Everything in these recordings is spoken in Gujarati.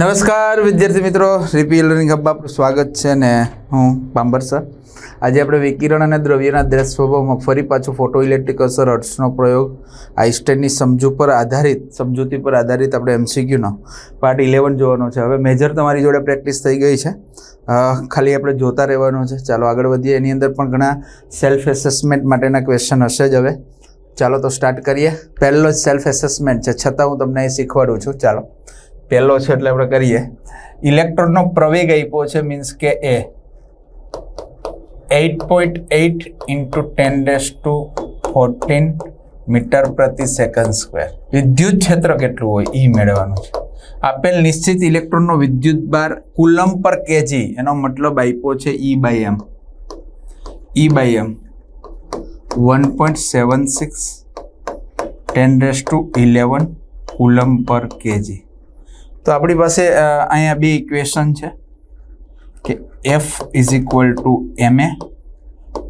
નમસ્કાર, વિદ્યાર્થી મિત્રો. રીપી લર્નિંગ હબ આપનું સ્વાગત છે ને હું પાંબર સર. આજે આપણે વિકિરણ અને દ્રવ્યના દ્રશ સ્વભાવમાં ફરી પાછું ફોટો ઇલેક્ટ્રિક અસર અર્ટ્સનો પ્રયોગ આઈસ્ટેનની સમજુ પર આધારિત, સમજૂતી પર આધારિત આપણે એમસીક્યુનો પાર્ટ ઇલેવન જોવાનો છે. હવે મેજર તમારી જોડે પ્રેક્ટિસ થઈ ગઈ છે. ખાલી આપણે જોતા રહેવાનું છે. ચાલો આગળ વધીએ. એની અંદર પણ ઘણા સેલ્ફ એસેસમેન્ટ માટેના ક્વેશ્ચન હશે જ હવે. ચાલો તો સ્ટાર્ટ કરીએ. પહેલો જ સેલ્ફ એસેસમેન્ટ છે. છતાં હું તમને એ શીખવાડું છું. ચાલો. પહેલો છે એટલે આપણે કરીએ. ઇલેક્ટ્રોનનો પ્રવેગ આપ્યો છે મીન્સ કે એ eight point eight into ten raise to fourteen metre પ્રતિ સેકન્ડ સ્ક્વેર વિદ્યુત ક્ષેત્ર કેટલું હોય? એ મેળવવાનું છે. આપેલ નિશ્ચિત ઇલેક્ટ્રોનનો વિદ્યુત બાર કુલમ પર કેજી એનો મતલબ આપ્યો છે E by M E by M one point seven six ten days to eleven coulomb પર કેજી તો આપણી પાસે અહીંયા બે ઇક્વેશન છે. કે F is equal to M A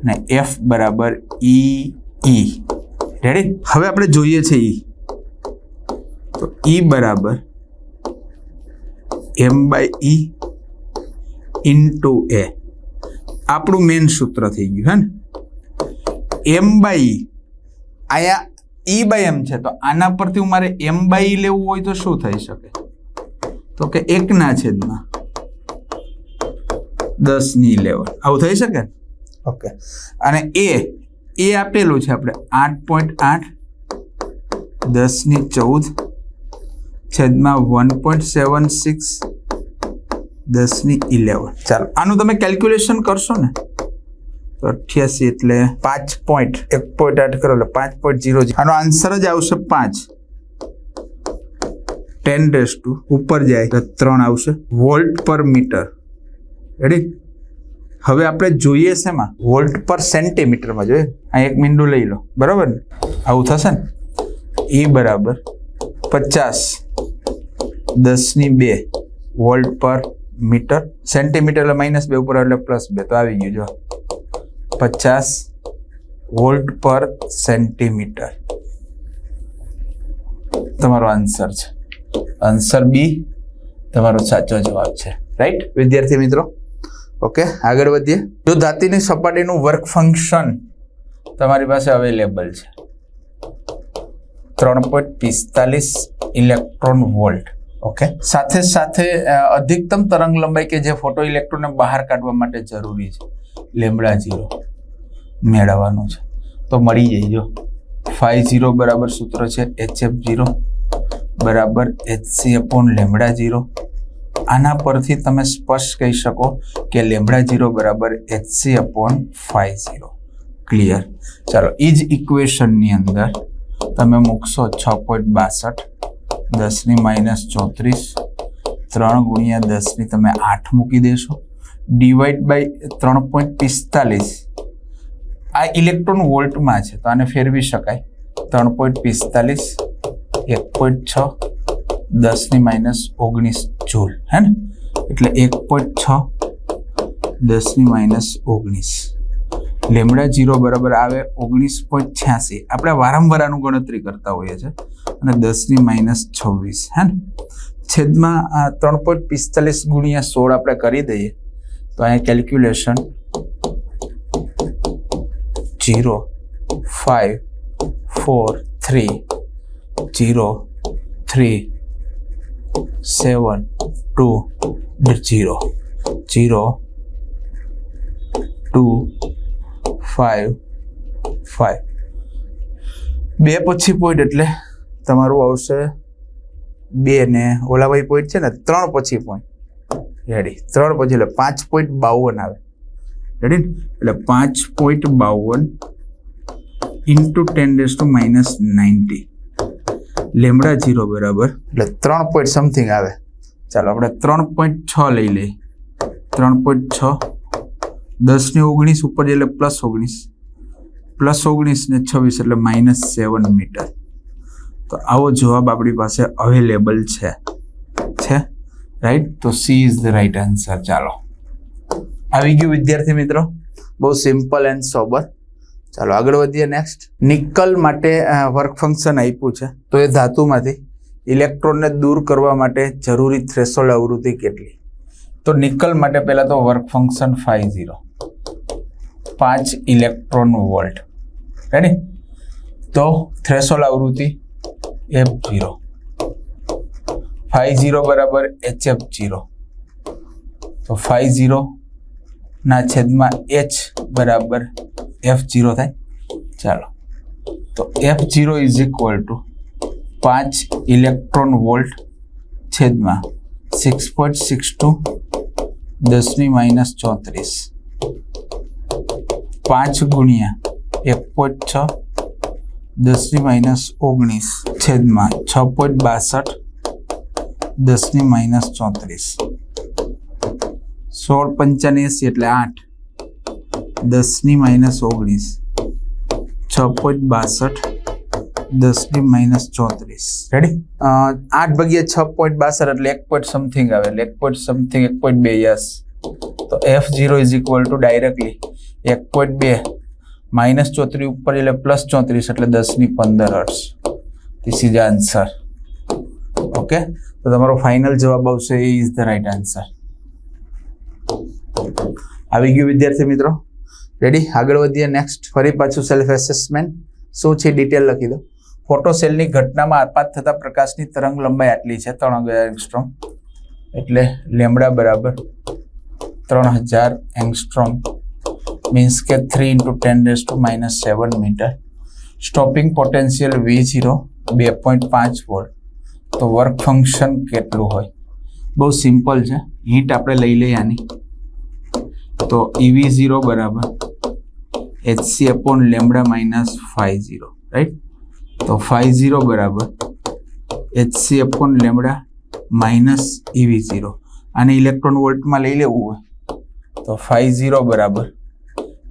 ને એફ બરાબર ઈ ઈ રેડી હવે આપણે જોઈએ છે ઈ તો ઈ બરાબર એમ બાય ઈ ઇન્ટુ એ આપણું મેન સૂત્ર થઈ ગયું, હે ને? એમ બાય ઈ અહીંયા ઈ બાય એમ છે, તો આના પરથી હું મારે એમ બાય ઈ લેવું હોય તો શું થઈ શકે? તો કે એકના છેદમાં દસની ઇલેવન આવું થઈ શકે? ઓકે. અને એ એ આપેલું છે આપણે આઠ પોઈન્ટ આઠ દસની ચૌદ છેદમાં વન પોઈન્ટ સેવન સિક્સ દસની ઇલેવન ચાલો આનું તમે કેલ્ક્યુલેશન કરશો ને તો અઠ્યાસી એટલે પાંચ પોઈન્ટ એક પોઈન્ટ આઠ કરો એટલે પાંચ પોઈન્ટ જીરો આનો આન્સર જ આવશે પાંચ. ટેન ડેસ ટુ ઉપર જાય તો ત્રણ આવશે. વોલ્ટ પર મીટર રેડી હવે આપણે જોઈએ શેમાં? વોલ્ટ પર સેન્ટીમીટરમાં જોઈએ. આ એક મીંડું લઈ લો. બરાબર ને? આવું થશે ને? એ બરાબર પચાસ. દસની બે. વોલ્ટ પર મીટર સેન્ટીમીટર એટલે માઇનસ બે ઉપર એટલે પ્લસ બે. તો આવી ગયું જો. પચાસ. વોલ્ટ પર સેન્ટીમીટર તમારો આન્સર છે. આન્સર બી તમારો સાચો જવાબ છે. રાઈટ વિદ્યાર્થી મિત્રો? ઓકે આગળ વધીએ. જો ધાતીની સપાટીનું વર્ક ફંક્શન તમારી પાસે અવેલેબલ છે. ત્રણ પોઈન્ટ પિસ્તાલીસ ઇલેક્ટ્રોન વોલ્ટ ઓકે સાથે સાથે અધિકતમ તરંગ લંબાઈ કે જે ફોટો ઇલેક્ટ્રોનને બહાર કાઢવા માટે જરૂરી છે. લેમડા જીરો મેળવવાનું છે. તો મળી જઈજો જો. ફાઈવ જીરો બરાબર સૂત્ર છે એચ એફ જીરો બરાબર H C upon lambda zero. આના પરથી તમે સ્પષ્ટ કહી શકો કે લેમડા જીરો બરાબર HC upon five zero clear ચાલો એ જ ઇક્વેશનની અંદર તમે મૂકશો છ પોઈન્ટ બાસઠ દસની માઇનસ ચોત્રીસ, ત્રણ ગુણ્યા દસની તમે આઠ મૂકી દેશો. ડિવાઈડ બાય ત્રણ પોઈન્ટ પિસ્તાલીસ. આ ઇલેક્ટ્રોન વોલ્ટમાં છે, તો આને ફેરવી શકાય. ત્રણ પોઈન્ટ પિસ્તાલીસ એક પોઈન્ટ છ, દસની માઇનસ ઓગણીસ જૂલ, હે ને? એટલે એક પોઈન્ટ છ, દસની માઇનસ ઓગણીસ. લેમડા જીરો બરાબર આવે ઓગણીસ પોઈન્ટ છ્યાસી. આપણે વારંવાર આનું ગણતરી કરતા હોઈએ છીએ. અને દસની માઇનસ છવ્વીસ, હે ને? છેદમાં આ ત્રણ પોઈન્ટ પિસ્તાલીસ ગુણ્યા સોળ આપણે કરી દઈએ, તો અહીંયા calculation zero, five, four, three zero three seven two zero zero two five five બે પછી પોઈન્ટ એટલે તમારું આવશે બે ને ઓલાભાઈ પોઈન્ટ છે ને, ત્રણ પછી પોઈન્ટ રેડી ત્રણ પછી એટલે પાંચ પોઈન્ટ બાવન આવે. રેડી એટલે પાંચ પોઈન્ટ બાવન into ten raise to minus ninety lambda zero બરાબર. એટલે ત્રણ પોઈન્ટ સમથિંગ આવે. ચાલો આપણે ત્રણ પોઈન્ટ છ લઈ લઈએ. ત્રણ પોઈન્ટ છ. દસની ઓગણીસ, ઉપર એટલે પ્લસ ઓગણીસ. પ્લસ ઓગણીસ ને છવ્વીસ એટલે માઇનસ સેવન મીટર તો આવો જવાબ આપણી પાસે અવેલેબલ છે. છે? રાઈટ તો C is the right answer ચાલો. આવી ગયું વિદ્યાર્થી મિત્રો. બહુ સિમ્પલ એન્ડ સોબર ચાલો આગળ વધીએ નેક્સ્ટ નિકલ માટે વર્ક ફંક્શન આપ્યું છે. તો એ ધાતુમાંથી ઇલેક્ટ્રોનને દૂર કરવા માટે જરૂરી થ્રેશોલ્ડ આવૃત્તિ કેટલી? તો નિકલ માટે પહેલાં તો વર્ક ફંક્શન ફાઈવ ઝીરો પાંચ ઇલેક્ટ્રોન વોલ્ટ. રેડી તો થ્રેશોલ્ડ આવૃત્તિ એફ ઝીરો ફાઈવ ઝીરો બરાબર એચ એફ ઝીરો તો ફાઈવ ઝીરો ના છેદમાં એચ બરાબર એફ જીરો થાય. ચાલો. તો F zero is equal to પાંચ ઇલેક્ટ્રોન વોલ્ટ છેદમાં સિક્સ પોઈન્ટ સિક્સ ટુ દસની માઇનસ ચોત્રીસ. પાંચ ગુણ્યા એક પોઈન્ટ છ દસની માઇનસ ઓગણીસ છેદમાં છ પોઈન્ટ બાસઠ દસની માઇનસ ચોત્રીસ. સોળ પંચાનેસી એટલે આઠ. દસની માઇનસ ઓગણીસ. છ પોઈન્ટ બાસઠ. દસની માઇનસ ચોત્રીસ. રેડી આઠ ભાગ્યા છ પોઈન્ટ બાસઠ એટલે એક પોઈન્ટ સમથિંગ આવે. એટલે એક પોઈન્ટ સમથિંગ એક પોઈન્ટ બે યસ તો F zero is equal to directly એક પોઈન્ટ બે. માઇનસ ચોત્રીસ ઉપર એટલે પ્લસ ચોત્રીસ એટલે દસની પંદર hertz this is answer okay તો તમારો ફાઇનલ જવાબ આવશે A is the right answer આવી ગયું વિદ્યાર્થી મિત્રો. રેડી આગળ વધીએ. નેક્સ્ટ ફરી પાછું સેલ્ફ એસેસમેન્ટ શું છે? ડિટેલ લખી દો. ફોટોસેલની ઘટનામાં આરપાત થતા પ્રકાશની તરંગ લંબાઈ આટલી છે? ત્રણ હજાર એંગસ્ટ્રોમ. એટલે લેમડા બરાબર ત્રણ હજાર એંગસ્ટ્રોમ. મીન્સ કે three into ten raise to minus seven metre stopping potential V zero બે પોઈન્ટ પાંચ વોલ્ટ તો વર્ક ફંક્શન કેટલું હોય? બહુ સિમ્પલ છે. હિન્ટ આપણે લઈ લઈએ આની. તો ઈવી ઝીરો બરાબર. HC upon lambda minus five zero right તો ફાઈવ ઝીરો બરાબર. HC upon lambda minus EV zero આને ઇલેક્ટ્રોન વોલ્ટમાં લઈ લેવું હોય. તો ફાઈવ ઝીરો બરાબર.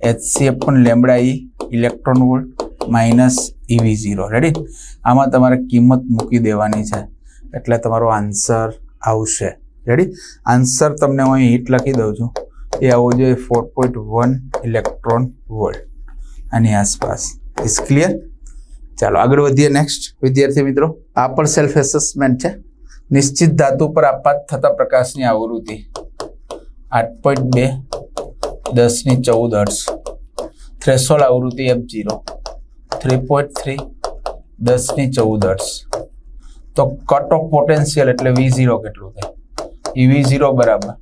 HC upon lambda E electron volt minus EV zero ready આમાં તમારે કિંમત મૂકી દેવાની છે. એટલે તમારો આન્સર આવશે. રેડી આન્સર તમને હું અહીં હિટ લખી દઉં છું. એ આવો જોઈએ four point one electron volt આની આસપાસ. ઇઝ ક્લિયર ચાલો, આગળ વધીએ નેક્સ્ટ વિદ્યાર્થી મિત્રો, આ પણ સેલ્ફ એસેસમેન્ટ છે. નિશ્ચિત ધાતુ પર આપાત થતા પ્રકાશની આવૃત્તિ. આઠ પોઈન્ટ બે દસની ચૌદ અર્સ થ્રેશોલ્ડ આવૃત્તિ F zero three point three દસની ચૌદ અર્સ તો કટ ઓફ પોટેન્શિયલ એટલે વી ઝીરો કેટલું થાય? ઈ વી ઝીરો બરાબર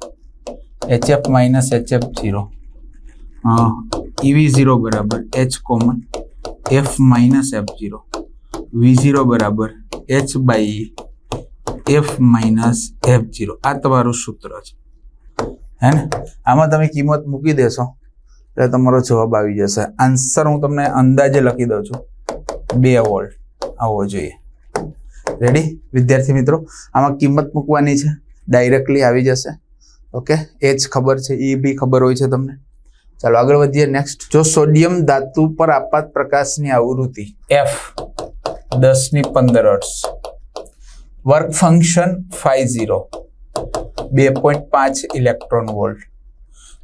HF minus HF zero EV zero બરાબર. H common F minus F zero V zero બરાબર. H by F minus F zero આ તમારું સૂત્ર છે. હે ને આમાં તમે કિંમત મૂકી દેશો, એટલે તમારો જવાબ આવી જશે. આન્સર હું તમને અંદાજે લખી દઉં છું. બે વોલ્ટ. આવવો જોઈએ. રેડી વિદ્યાર્થી મિત્રો, આમાં કિંમત મૂકવાની છે. ડાયરેક્ટલી આવી જશે. ઓકે? એ જ ખબર છે. એ બી ખબર હોય છે તમને. ચાલો, આગળ વધીએ. નેક્સ્ટ જો સોડિયમ ધાતુ પર આપાત પ્રકાશની આવૃત્તિ એફ દસની પંદર hertz work function five zero. બે પોઈન્ટ પાંચ ઇલેક્ટ્રોન વોલ્ટ.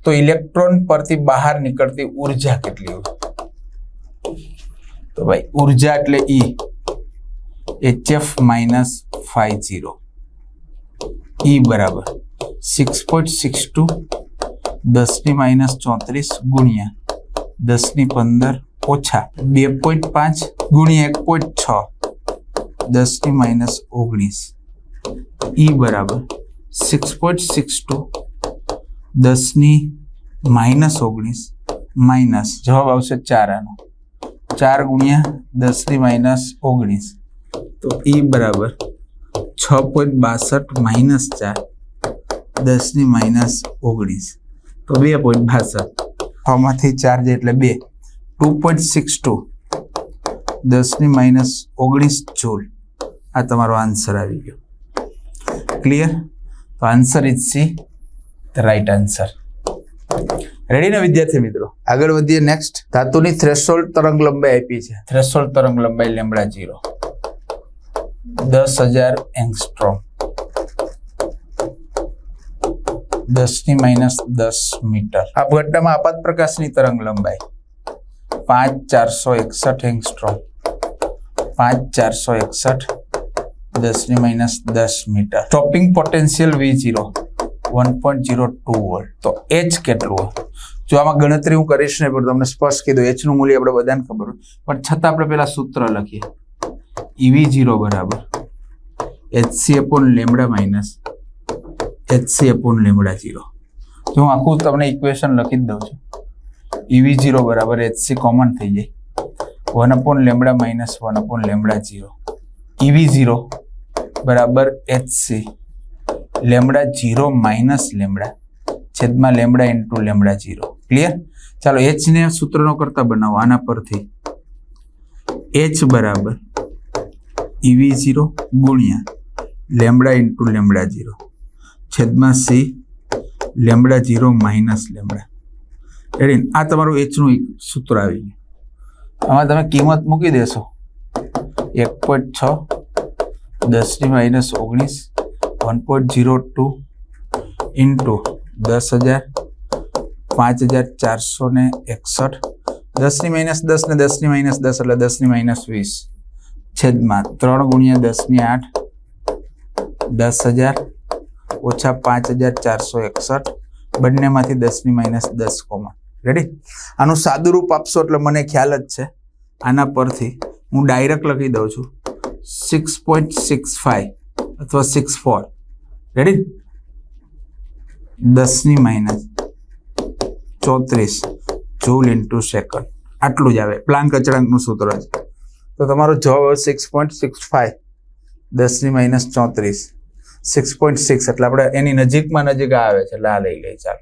તો ઇલેક્ટ્રોન પરથી બહાર નીકળતી ઊર્જા કેટલી હોય? તો ભાઈ, ઊર્જા એટલે E HF minus five zero E બરાબર. સિક્સ પોઈન્ટ સિક્સ ટુ દસની માઇનસ ચોત્રીસ ગુણ્યા દસની પંદર ઓછા બે પોઈન્ટ પાંચ ગુણ્યા એક પોઈન્ટ છ, દસની માઇનસ ઓગણીસ. ઈ બરાબર. સિક્સ પોઈન્ટ સિક્સ ટુ દસની માઇનસ ઓગણીસ માઇનસ જવાબ આવશે ચાર આનો ચાર ગુણ્યા દસની માઇનસ ઓગણીસ. તો ઈ બરાબર છ પોઈન્ટ બાસઠ માઇનસ ચાર દસની માઇનસ ઓગણીસ. તો બે પોઈન્ટ બાસઠ. છમાંથી ચાર જે એટલે બે. Two point six two. દસની માઇનસ ઓગણીસ જૂલ આ તમારો આન્સર આવી ગયો. ક્લિયર તો answer is C the right answer ready ને વિદ્યાર્થી મિત્રો? આગળ વધીએ નેક્સ્ટ ધાતુની થ્રેશોલ્ડ તરંગ લંબાઈ આપી છે. થ્રેશોલ્ડ તરંગ લંબાઈ લેમડા જીરો દસ હજાર એંગસ્ટ્રોમ. દસની માઇનસ દસ મીટર. આ ઘટનામાં આપાત પ્રકાશની તરંગ લંબાઈ. પાંચ ચારસો એકસઠ એંગસ્ટ્રોમ. પાંચ ચારસો એકસઠ, દસની માઇનસ દસ metre. Stopping potential V zero one point zero two volt તો એચ કેટલું જો આમાં ગણતરી હું કરીશ નહીં પણ તમને સ્પષ્ટ કીધું એચનું મૂલ્ય આપણે બધાને ખબર હોય. પણ છતાં આપણે પહેલાં સૂત્ર લખીએ. ઈવી જીરો બરાબર. HC upon lambda minus HC upon lambda zero તો હું આખું તમને ઇક્વેશન લખી જ દઉં છું. ઈવી જીરો બરાબર એચસી કોમન થઈ જાય. One upon lambda minus one upon lambda zero EV zero બરાબર HC lambda zero minus lambda છેદમાં lambda into lambda zero clear ચાલો એચ ને સૂત્રનો કરતા બનાવો. આના પરથી એચ બરાબર ઈવી ઝીરો ગુણ્યા લેમડા ઇન્ટુ લેમડા ઝીરો. છેદમાં C lambda zero minus lambda એટલે આ તમારું એચનું એક સૂત્ર આવી ગયું. આમાં તમે કિંમત મૂકી દેશો. એક પોઈન્ટ છ દસની માઇનસ ઓગણીસ, one point zero two into દસ હજાર, પાંચ હજાર ચારસો ને એકસઠ. દસની માઇનસ દસ ને દસની માઇનસ દસ એટલે દસની માઇનસ વીસ. છેદમાં ત્રણ ગુણ્યા દસની આઠ, દસ હજાર, ઓછા પાંચ હજાર ચારસો એકસઠ, બંનેમાંથી દસની માઇનસ દસ કોમન. રેડી આનું સાદું રૂપ આપશો એટલે મને ખ્યાલ જ છે. આના પરથી હું ડાયરેક્ટ લખી દઉં છું. સિક્સ પોઈન્ટ સિક્સ ફાઈવ અથવા સિક્સ ફોર રેડી દસની માઇનસ ચોત્રીસ જૂલ ઇન્ટુ સેકન્ડ આટલું જ આવે. પ્લાન અચળાંકનું સૂત્ર છે. તો તમારો જવાબ આવે સિક્સ પોઈન્ટ સિક્સ ફાઈવ દસની માઇનસ ચોત્રીસ. સિક્સ પોઈન્ટ સિક્સ એટલે આપણે એની નજીકમાં નજીક આવે છે, એટલે આ લઈ લઈ ચાલ.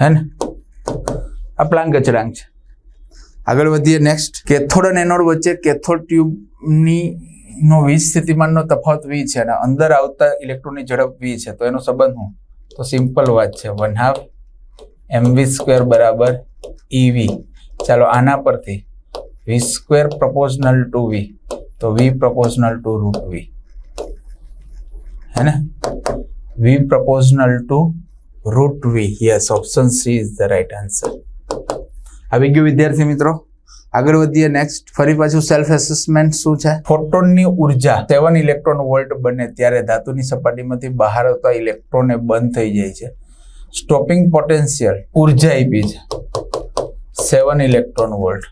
હે ને? આ પ્લાંગ કચડાંગ છે. આગળ વધીએ નેક્સ્ટ કેથોડ અને એનોડ વચ્ચે કેથોડ ટ્યુબની નો વીજ સ્થિતિમાનનો તફાવત વી છે અને અંદર આવતા ઇલેક્ટ્રોનની ઝડપ વી છે. તો એનો સંબંધ હું? તો સિમ્પલ વાત છે. વન હાફ એમવી સ્ક્વેર બરાબર ઈવી ચાલો, આના પરથી વી સ્ક્વેર પ્રપોઝનલ ટુ વી તો વી પ્રપોઝનલ ટુ રૂટ વી હે ને V proportional to root V yes option C is the right answer આવી ગયું વિદ્યાર્થી મિત્રો. આગળ વધીએ નેક્સ્ટ ફરી પાછું સેલ્ફ એસેસમેન્ટ શું છે? ફોટોનની ઊર્જા સેવન ઇલેક્ટ્રોન વોલ્ટ બને ત્યારે ધાતુની સપાટીમાંથી બહાર આવતા ઇલેક્ટ્રોન બંધ થઈ જાય છે. સ્ટોપિંગ પોટેન્શિયલ ઊર્જા આપી છે. Seven electron volt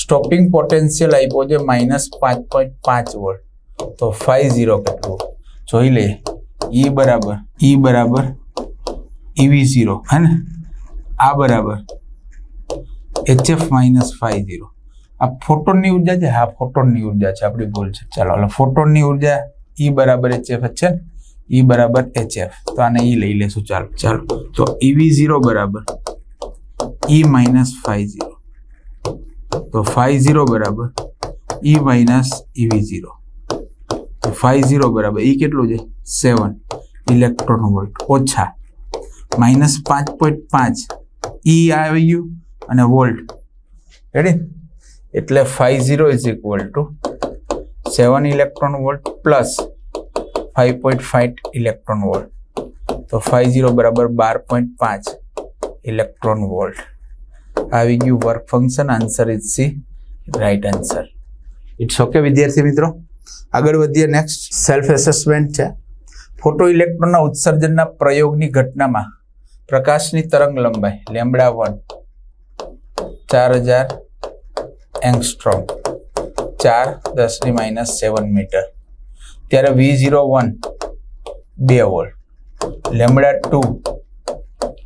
stopping potential આપ્યો છે માઇનસ પાંચ પોઈન્ટ પાંચ વોલ્ટ તો ફાઈવ ઝીરો કેટલું? જોઈ લઈએ ઈ બરાબર ઈ બરાબર ઈવી ઝીરો હે ને? આ બરાબર. એચએફ માઇનસ ફાઈવ ઝીરો આ ફોટોનની ઊર્જા છે? હા ફોટોનની ઊર્જા છે. આપણી ભૂલ છે. ચાલો, એટલે ફોટોનની ઊર્જા ઈ બરાબર એચએફ છે ને? ઈ બરાબર એચએફ તો આને ઈ લઈ લેશું. ચાલો ચાલો. તો ઈવી ઝીરો બરાબર. ઈ માઇનસ ફાઈવ ઝીરો તો ફાઈ ઝીરો બરાબર ઈ માઇનસ ઈવી ઝીરો. તો ફાઈ ઝીરો બરાબર ઈ કેટલું છે? સેવન. ઇલેક્ટ્રોન વોલ્ટ ઓછા. માઇનસ પાંચ પોઈન્ટ પાંચ. ઈ આવી ગયું અને વોલ્ટ રેડી એટલે phi zero is equal to seven electron volt plus five point five electron volt તો ફાઈ ઝીરો બરાબર બાર પોઈન્ટ પાંચ ઇલેક્ટ્રોન વોલ્ટ આવી ગયું work function answer is C right answer it's okay વિદ્યાર્થી મિત્રો આગળ વધીએ નેક્સ્ટ સેલ્ફ એસેસમેન્ટ છે ફોટો ઇલેક્ટ્રોનના ઉત્સર્જનના પ્રયોગની ઘટનામાં પ્રકાશની તરંગ લંબાઈ લેમડા વન ચાર હજાર એંગસ્ટ્રોમ ચાર દસની માઇનસ સેવન મીટર ત્યારે વી ઝીરો વન બે વોલ્ટ લેમડા ટુ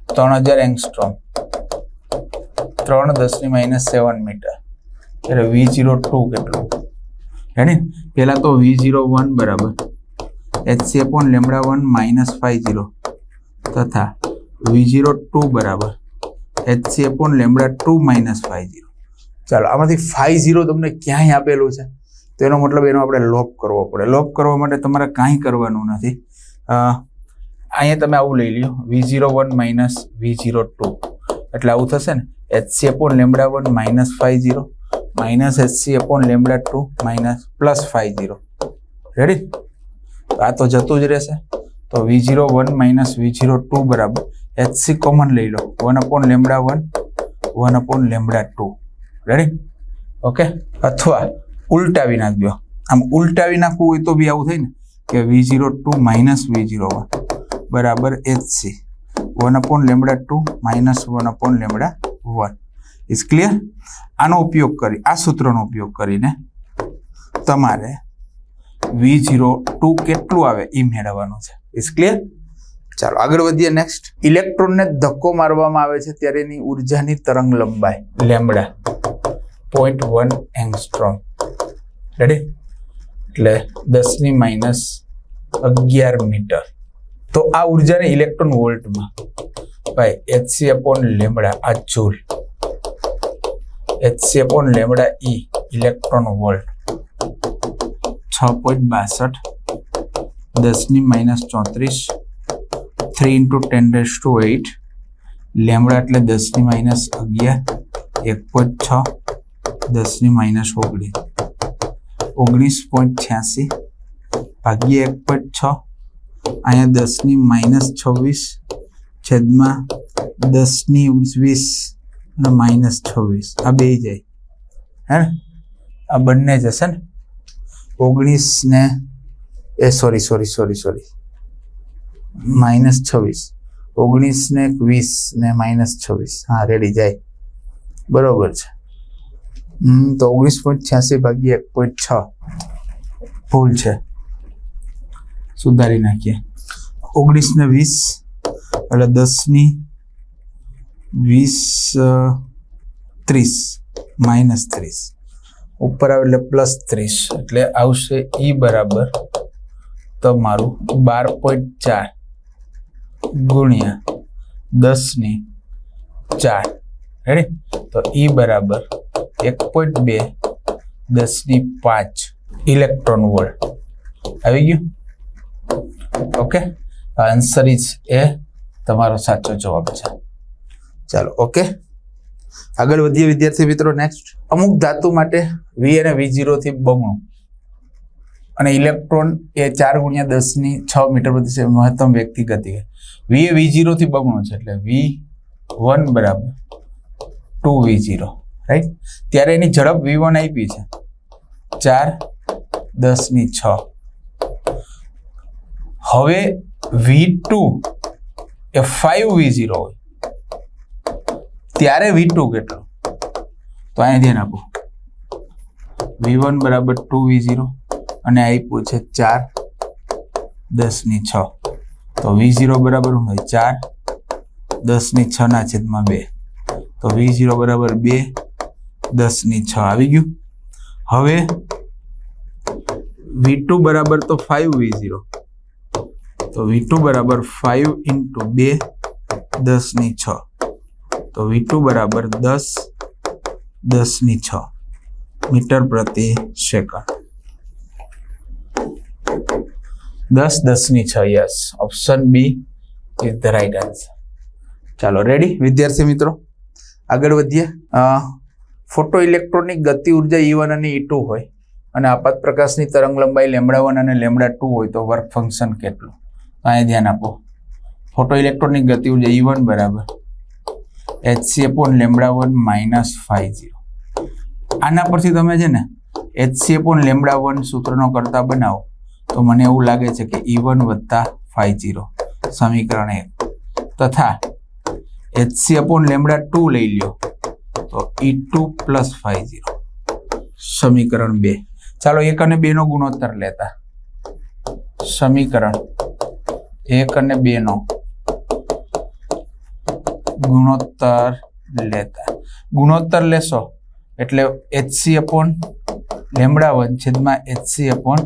ત્રણ હજાર એંગસ્ટ્રોમ ત્રણ દસની માઇનસ સેવન મીટર ત્યારે વી ઝીરો ટુ કેટલું? હેડી પહેલાં તો વી ઝીરો વન બરાબર. HC upon lambda one minus five zero તથા વી ઝીરો ટુ બરાબર. HC upon lambda two minus five zero ચાલો, આમાંથી ફાઇવ ઝીરો તમને ક્યાંય આપેલું છે? તો એનો મતલબ એનો આપણે લોપ કરવો પડે. લોપ કરવા માટે તમારે કાંઈ કરવાનું નથી. અહીંયા તમે આવું લઈ લ્યો. V zero one minus V zero two એટલે આવું થશે ને? HC upon lambda one minus five zero minus HC upon lambda two minus plus five zero ready આ તો જતું જ રહેશે. તો V zero one minus V zero two બરાબર. એચસી કોમન લઈ લો. One upon lambda one one upon lambda two ready okay અથવા ઉલટાવી નાખજો. આમ ઉલટાવી નાખવું હોય તો બી આવું થાય ને, કે V zero two minus V zero one બરાબર HC one upon lambda two minus one upon lambda one. Is clear આનો ઉપયોગ કરી, આ સૂત્રનો ઉપયોગ કરીને તમારે વી ઝીરો ટુ કેટલું આવે એ મેળવવાનું છે. ઇઝ ક્લિયર ચાલો, આગળ વધીએ નેક્સ્ટ ઇલેક્ટ્રોનને ધક્કો મારવામાં આવે છે ત્યારે એની ઉર્જાની તરંગ લંબાઈ lambda point one angstrom ready એટલે દસની માઇનસ અગિયાર મીટર. તો આ ઉર્જાને ઇલેક્ટ્રોન વોલ્ટમાં ભાઈ એચસી અપોન લેમડા, આ joule. HC upon lambda E electron volt છ પોઈન્ટ બાસઠ દસની માઇનસ ચોત્રીસ three into ten raise to eight lambda એટલે દસની માઇનસ અગિયાર, એક પોઈન્ટ છ દસની માઇનસ ઓગણીસ. ઓગણીસ પોઈન્ટ છ્યાસી ભાગ્યે એક પોઈન્ટ છ, અહીંયા દસની માઇનસ છવ્વીસ છેદમાં દસની વીસ અને માઇનસ છવ્વીસ. આ બે જાય. હે આ બંને જશે ને? ઓગણીસ ને એ sorry sorry sorry sorry. Minus છવ્વીસ. ઓગણીસ ને વીસ ને માઇનસ છવ્વીસ. હા, રેડી, જાય. બરોબર છે. હમ, તો ઓગણીસ પોઈન્ટ છ્યાસી ભાગી એક પોઈન્ટ છ. ભૂલ છે. સુધારી નાખીએ. ઓગણીસ ને વીસ એટલે દસની વીસ ત્રીસ, માઇનસ ત્રીસ. ઉપર આવે એટલે પ્લસ ત્રીસ. એટલે આવશે ઈ બરાબર તમારું બાર પોઈન્ટ ચાર ગુણ્યા દસની ચાર. રેડી તો ઈ બરાબર એક પોઈન્ટ બે, દસની પાંચ ઇલેક્ટ્રોન વોલ્ટ. આવી ગયું? ઓકે આન્સર ઇઝ એ તમારો સાચો જવાબ છે. ચાલો ઓકે આગળ વધીએ વિદ્યાર્થી મિત્રો નેક્સ્ટ અમુક ધાતુ માટે વી અને વી જીરોથી બમણું. અને ઇલેક્ટ્રોન એ ચાર ગુણ્યા દસની છ મીટર પ્રતિ સેકન્ડ મહત્તમ વ્યક્તિ ગતિ. વી એ વી જીરો થી બમણું છે, એટલે વી વન બરાબર ટુ વી જીરો રાઈટ ત્યારે એની ઝડપ વી વન આપી છે. ચાર, દસની છ. હવે વી ટુ એ ફાઈવ વી ઝીરો હોય. ત્યારે વી ટુ કેટલો? તો અહીંયા ધ્યાન આપો. વી વન બરાબર ટુ વી ઝીરો અને આપ્યું છે ચાર દસની છ. તો વી ઝીરો બરાબર શું હોય? ચાર દસની છ ના છેદમાં બે. તો વી ઝીરો બરાબર બે દસની છ. આવી ગયું? હવે વી ટુ બરાબર તો ફાઈવ વી ઝીરો તો વી ટુ બરાબર ફાઇવ ઇન્ટુ બે દસની છ. તો વી ટુ બરાબર દસ દસની છ મીટર પ્રતિ સેકન્ડ. દસ દસની છ yes option B is the right answer ચાલો રેડી વિદ્યાર્થી મિત્રો, આગળ વધીએ. ફોટો ઇલેક્ટ્રોનિક ગતિ ઊર્જા ઈ વન અને ઈ ટુ હોય અને આપાત પ્રકાશની તરંગ લંબાઈ લેમડા વન અને લેમડા ટુ હોય તો વર્ક ફંક્શન કેટલું? અહીંયા ધ્યાન આપો. ફોટો ઇલેક્ટ્રોનિક ગતિ ઊર્જા ઈ વન બરાબર. HC upon lambda one minus five zero. આના પરથી તમે છે ને એચસી અપોન લેમડા વન સૂત્રનો કરતા બનાવો, તો મને એવું લાગે છે કે ઈ વન વત્તા ફાઈવ ઝીરો. સમીકરણ એક. તથા એચસી અપોન લેમડા ટુ લઈ લ્યો, તો E two plus five zero. સમીકરણ બે. ચાલો એક અને બેનો ગુણોત્તર લેતા. સમીકરણ એક અને બે નો ગુણોત્તર લેતા. ગુણોત્તર લેશો એટલે H C upon lambda one છેદમાં HC upon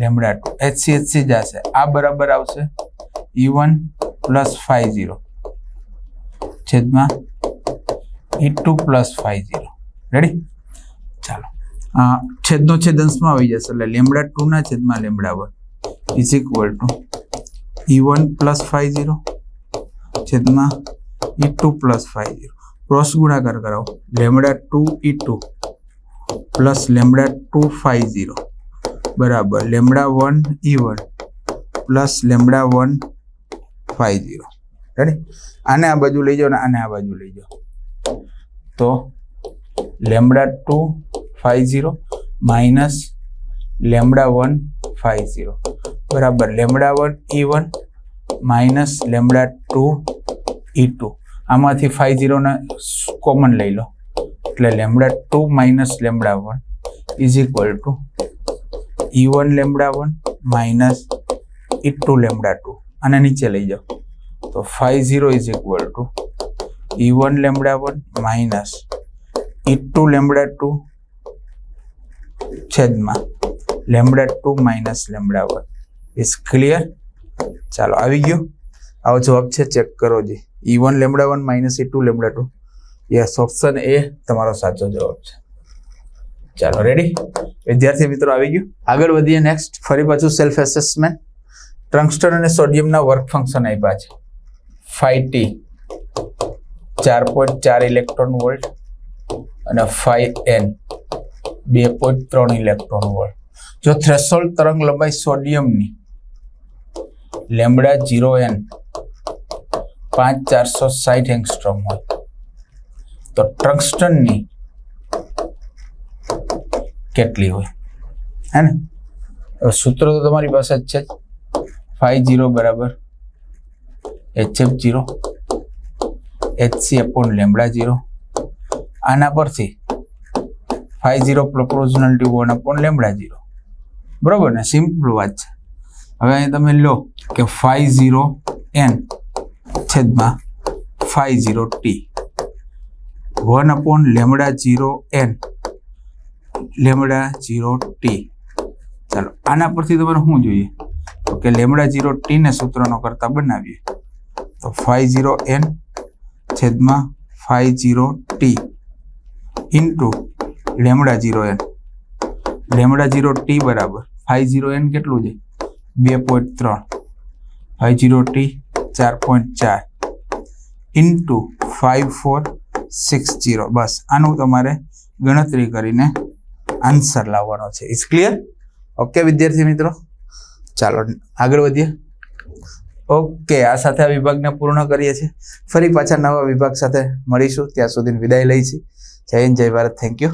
lambda two. HC HC જશે. આ બરાબર આવશે E one plus five zero છેદમાં E two plus five zero ready ચાલો. છેદનો છેદ અંશમાં આવી જશે એટલે લેમડા ટુ ના છેદમાં lambda one is equal to E one plus five zero છેદમાં E two plus five zero cross ગુણાકાર કરાવો. Lambda two E two plus lambda two five zero બરાબર. Lambda one E one plus lambda one five zero ready આને આ બાજુ લઈ જાઓ ને આને આ બાજુ લઈ જાઓ. તો lambda two five zero minus lambda one five zero બરાબર, lambda one E one minus lambda two E two. આમાંથી ફાઈવ ઝીરોને કોમન લઈ લો. એટલે lambda two minus lambda one is equal to E one lambda one minus E two lambda two. અને નીચે લઈ જાઓ. તો five zero is equal to E one lambda one minus E two lambda two છેદમાં lambda two minus lambda one. Is clear ચાલો, આવી ગયું. આવો જવાબ છે ચેક કરો જી. E one lambda one minus E two lambda two yes option A તમારો સાચો જવાબ છે. ચાલો રેડી વિદ્યાર્થી મિત્રો, આવી ગયું. આગળ વધીએ નેક્સ્ટ ફરી પાછું સેલ્ફ એસેસમેન્ટ ટ્રંગસ્ટર અને સોડિયમના વર્ક ફંક્શન આપ્યા છે. ફાઈ ટી ચાર પોઈન્ટ ચાર ઇલેક્ટ્રોન વોલ્ટ અને ફાઈ એન બે પોઈન્ટ ત્રણ ઇલેક્ટ્રોન વોલ્ટ જો થ્રેશોલ્ડ તરંગ લંબાઈ સોડિયમની લેમડા જીરો એન પાંચ ચારસો સાઠ એંગસ્ટ્રોમ હોય. તો ટંગસ્ટનની કેટલી હોય? હે ને? સૂત્ર તો તમારી પાસે જ છે. ફાઈવ જીરો બરાબર H F zero, H C upon lambda zero. આના પરથી five zero proportional one upon lambda zero. બરાબર ને? સિમ્પલ વાત છે. હવે અહીં તમે લો કે ફાઈવ ઝીરો એન છેદમાં five zero T one upon lambda zero N lambda zero T ચાલો, આના પરથી તમારે શું જોઈએ? તો કે લેમડા જીરો ટી ને સૂત્રનો કરતા બનાવીએ. તો ફાઈવ ઝીરો એન છેદમાં five zero T into lambda zero N lambda zero T બરાબર. ફાઈવ ઝીરો એન કેટલું છે? બે પોઈન્ટ ત્રણ. ફાઈવ જીરો ટી ચાર પોઈન્ટ ચાર. Into five four six zero બસ, આનું તમારે ગણતરી કરીને આન્સર લાવવાનો છે. ઇઝ ક્લિયર ઓકે વિદ્યાર્થી મિત્રો? ચાલો, આગળ વધીએ. ઓકે આ સાથે આ વિભાગને પૂર્ણ કરીએ છીએ. ફરી પાછા નવા વિભાગ સાથે મળીશું. ત્યાં સુધી વિદાય લઈ છીએ જય હિન્દ, જય ભારત. Thank you